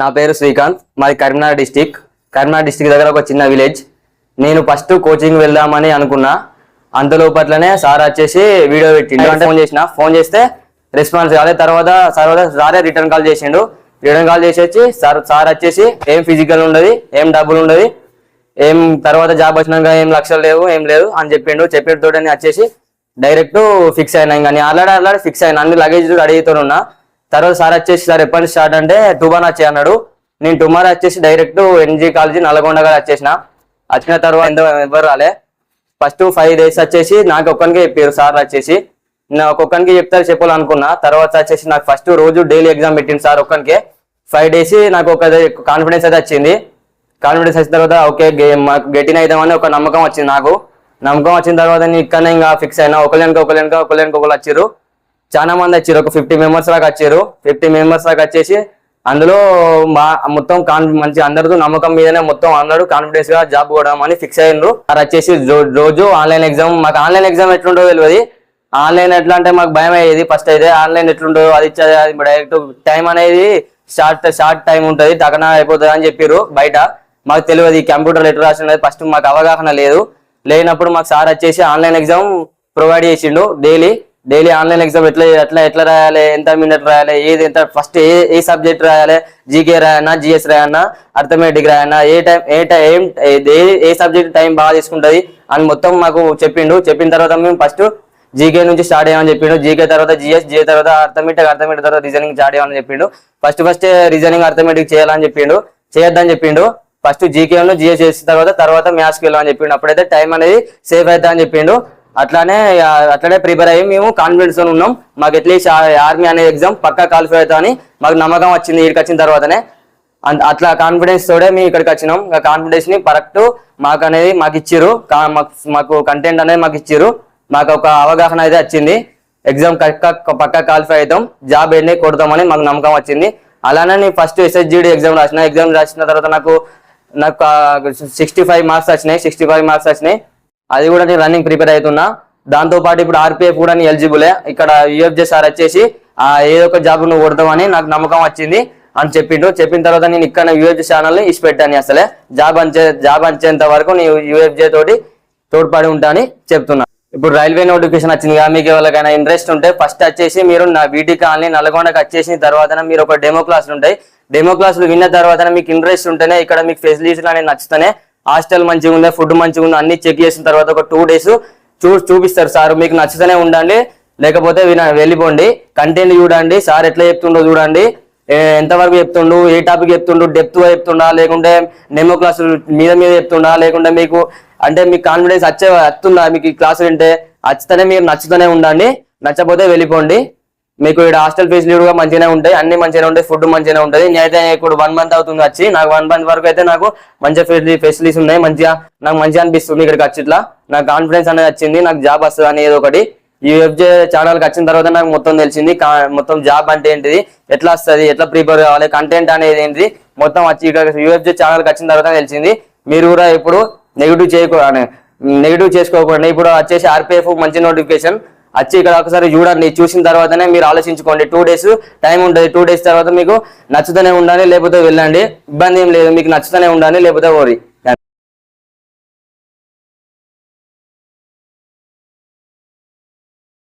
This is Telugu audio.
నా పేరు శ్రీకాంత్. మాది కరీంనగర్ డిస్టిక్. కరీంనగర్ డిస్టిక్ దగ్గర ఒక చిన్న విలేజ్. నేను ఫస్ట్ కోచింగ్ వెళ్దామని అనుకున్నా. అంతలోపట్లనే సార్ వచ్చేసి వీడియో పెట్టిండు. అంటే ఫోన్ చేసిన. ఫోన్ చేస్తే రెస్పాన్స్ కాలేదు తర్వాత తర్వాత సారే రిటర్న్ కాల్ చేసిండు. రిటర్న్ కాల్ చేసేసి సార్ సార్ వచ్చేసి ఏం ఫిజికల్ ఉండదు ఏం డబ్బులు ఉండదు ఏం తర్వాత జాబ్ వచ్చినాక ఏం లక్షలు లేవు ఏం లేదు అని చెప్పిండు. చెప్పేటతో వచ్చేసి డైరెక్ట్ ఫిక్స్ అయినా. ఇంకా నేను ఆల్రెడీ ఆల్రెడీ ఫిక్స్ అయినా. అన్ని లగేజ్ అడిగితో ఉన్నా. తర్వాత సార్ వచ్చేసి సార్ ఎప్పటి నుంచి స్టార్ట్ అంటే టుమారో వచ్చే అన్నాడు. నేను టుమారో వచ్చేసి డైరెక్ట్ ఎన్జీ కాలేజీ నల్గొండ గారు వచ్చేసిన. వచ్చిన తర్వాత ఎంత ఎవరు రాలే. ఫస్ట్ ఫైవ్ డేస్ వచ్చేసి నాకు ఒక్కరికి చెప్పారు సార్ వచ్చేసి. నేను ఒక్కొక్కరికి చెప్తారు చెప్పాలనుకున్నా. తర్వాత వచ్చేసి నాకు ఫస్ట్ రోజు డైలీ ఎగ్జామ్ పెట్టింది సార్ ఒక్కరికి ఫైవ్ డేస్ నాకు ఒక కాన్ఫిడెన్స్ అయితే వచ్చింది. కాన్ఫిడెన్స్ వచ్చిన తర్వాత ఓకే గేమ్ మాకు గెటిన్ అవుతామని ఒక నమ్మకం వచ్చింది నాకు. నమ్మకం వచ్చిన తర్వాత నేను ఇక్కడ ఇంకా ఫిక్స్ అయినా. ఒకళ్ళనికి ఒకళ్ళనికి ఒకళ్ళనికి ఒకళ్ళు వచ్చారు చాలా మంది వచ్చారు. ఒక ఫిఫ్టీ మెంబర్స్ దాకా వచ్చారు. ఫిఫ్టీ మెంబర్స్ దాకా వచ్చేసి అందులో మా మొత్తం కాన్ మంచి అందరితో నమ్మకం మీదనే మొత్తం అందరూ కాన్ఫిడెన్స్గా జాబ్ కూడా అని ఫిక్స్ అయ్యిండ్రు. అది వచ్చేసి రోజు ఆన్లైన్ ఎగ్జామ్ మాకు ఆన్లైన్ ఎగ్జామ్ ఎట్లుంటో తెలియదు ఆన్లైన్ ఎట్లా అంటే మాకు భయం అయ్యేది. ఫస్ట్ అయితే ఆన్లైన్ ఎట్లుంటో అది ఇచ్చేది అది డైరెక్ట్ టైం అనేది షార్ట్ షార్ట్ టైం ఉంటుంది. టకన అయిపోతుంది అని చెప్పారు బయట. మాకు తెలియదు ఈ కంప్యూటర్ ఎట్లా రాసినది ఫస్ట్ మాకు అవగాహన లేదు. లేనప్పుడు మాకు సార్ వచ్చేసి ఆన్లైన్ ఎగ్జామ్ ప్రొవైడ్ చేసిండు డైలీ డైలీ ఆన్లైన్ ఎగ్జామ్ ఎట్లా ఎట్లా ఎట్లా రాయాలి? ఎంత మినిట్ రాయాలి? ఏది ఎంత ఫస్ట్ ఏ ఏ సబ్జెక్ట్ రాయాలి? జీకే రాయన్నా జిఎస్ రాయన్నా అర్థమెటిక్ రాయన్నా ఏ టైం ఏ టైం ఏం ఏ ఏ సబ్జెక్ట్ టైం బాగా తీసుకుంటుంది? అని మొత్తం మాకు చెప్పిండు. చెప్పిన తర్వాత మేము ఫస్ట్ జీకే నుంచి స్టార్ట్ అయ్యామని చెప్పిండు. జీకే తర్వాత జిఎస్ జిఏ తర్వాత అర్థమెటిక్ అర్థమెటిక్ తర్వాత రీజనింగ్ స్టార్ట్ అయ్యామని చెప్పిండు. ఫస్ట్ ఫస్ట్ రీజనింగ్ అర్థమెటిక్ చేయాలని చెప్పిండు. చేయొద్దని చెప్పిండు. ఫస్ట్ జీకేలో జిఎస్ చేసిన తర్వాత తర్వాత మ్యాథ్స్కి వెళ్ళమని చెప్పిండు. అప్పుడైతే టైం అనేది సేఫ్ అవుతా అని చెప్పిండు. అట్లానే అట్లనే ప్రిపేర్ అయ్యి మేము కాన్ఫిడెన్స్తో ఉన్నాం. మాకు అట్లీస్ట్ ఆర్మీ అనే ఎగ్జామ్ పక్కా క్వాలిఫై అవుతా అని మాకు నమ్మకం వచ్చింది ఇక్కడికి వచ్చిన తర్వాతనే. అట్లా కాన్ఫిడెన్స్ తోడే మేము ఇక్కడికి వచ్చినాం. ఆ కాన్ఫిడెన్స్ని కరెక్ట్ మాకు అనేది మాకు ఇచ్చిర్రు. కా- మాకు మాకు కంటెంట్ అనేది మాకు ఇచ్చిర్రు. మాకు ఒక అవగాహన అయితే వచ్చింది. ఎగ్జామ్ పక్క పక్కా క్వాలిఫై అవుతాం. జాబ్ ఎన్ని కొడతామని మాకు నమ్మకం వచ్చింది. అలానే నేను ఫస్ట్ ఎస్ఎస్జిడి ఎగ్జామ్ రాసిన. ఎగ్జామ్ రాసిన తర్వాత నాకు నాకు సిక్స్టీ ఫైవ్ మార్క్స్ వచ్చినాయి. సిక్స్టీ ఫైవ్ మార్క్స్ వచ్చినాయి. అది కూడా నేను రన్నింగ్ ప్రిపేర్ అవుతున్నా దాంతో పాటు ఇప్పుడు ఆర్పిఎఫ్ కూడా నేను ఎలిజిబులే ఇక్కడ యూఎఫ్జే సార్ వచ్చేసి ఆ ఏదో ఒక జాబ్ నువ్వు కొడతావని నాకు నమ్మకం వచ్చింది అని చెప్పిండు. చెప్పిన తర్వాత నేను ఇక్కడ యూఎఫ్జే ఛానల్ని ఇచ్చిపెట్టాను అసలే. జాబ్ అంచే జాబ్ అంచేంత వరకు నేను యూఎఫ్జే తోటి తోడ్పడి ఉంటా అని చెప్తున్నా. ఇప్పుడు రైల్వే నోటిఫికేషన్ వచ్చింది కదా మీకు ఎవరికైనా ఇంట్రెస్ట్ ఉంటే ఫస్ట్ వచ్చేసి మీరు నా బీటీ కాలనీ నల్గొండకి వచ్చేసిన తర్వాత మీరు ఒక డెమో క్లాసులు ఉంటాయి. డెమో క్లాసులు విన్న తర్వాత మీకు ఇంట్రెస్ట్ ఉంటేనే ఇక్కడ మీకు ఫెసిలిటీస్ అనేది నచ్చుతానే హాస్టల్ మంచిగా ఉందా ఫుడ్ మంచిగా ఉందా అన్ని చెక్ చేసిన తర్వాత ఒక టూ డేస్ చూ చూపిస్తారు సార్. మీకు నచ్చుతూనే ఉండండి లేకపోతే విన- వెళ్ళిపోండి. కంటెంట్ చూడండి సార్ ఎట్లా చెప్తుండో చూడండి. ఎంతవరకు చెప్తుండు ఏ టాపిక్ చెప్తుండు డెప్త్గా చెప్తుండా లేకుంటే నెమో క్లాసులు మీద మీద చెప్తుండా లేకుంటే మీకు అంటే మీకు కాన్ఫిడెన్స్ వచ్చే వస్తుందా? మీకు ఈ క్లాసులు వింటే వచ్చితేనే మీరు నచ్చుతూనే ఉండండి. నచ్చపోతే వెళ్ళిపోండి. మీకు ఇక్కడ హాస్టల్ ఫెసిలిటీ కూడా మంచిగానే ఉంటాయి అన్ని మంచిగానే ఉంటాయి ఫుడ్ మంచిగానే ఉంటుంది. నేనైతే ఇప్పుడు వన్ మంత్ అవుతుంది వచ్చి నాకు వన్ మంత్ వరకు అయితే నాకు మంచి ఫెసిలిటీస్ ఉన్నాయి మంచిగా నాకు మంచిగా అనిపిస్తుంది ఇక్కడికి వచ్చి ఇట్లా. నాకు కాన్ఫిడెన్స్ అనేది వచ్చింది నాకు జాబ్ వస్తుంది అనేది ఒకటి. ఈ వెబ్జే ఛానల్కి వచ్చిన తర్వాత నాకు మొత్తం తెలిసింది మొత్తం జాబ్ అంటే ఏంటిది ఎట్లా వస్తుంది ఎట్లా ప్రిపేర్ కావాలి కంటెంట్ అనేది ఏంటిది మొత్తం వచ్చి ఇక్కడ యూఎఫ్జే ఛానల్కి వచ్చిన తర్వాత తెలిసింది. మీరు కూడా ఇప్పుడు నెగిటివ్ చేయకూడదు నెగిటివ్ చేసుకోకుండా ఇప్పుడు వచ్చేసి ఆర్పిఎఫ్ మంచి నోటిఫికేషన్ వచ్చి ఇక్కడ ఒకసారి చూడండి చూసిన తర్వాతనే మీరు ఆలోచించుకోండి. టూ డేస్ టైం ఉంటుంది. టూ డేస్ తర్వాత మీకు నచ్చుతూనే ఉండాలి లేకపోతే వెళ్ళండి. ఇబ్బంది ఏం లేదు. మీకు నచ్చుతూనే ఉండాలి లేకపోతే ఓరి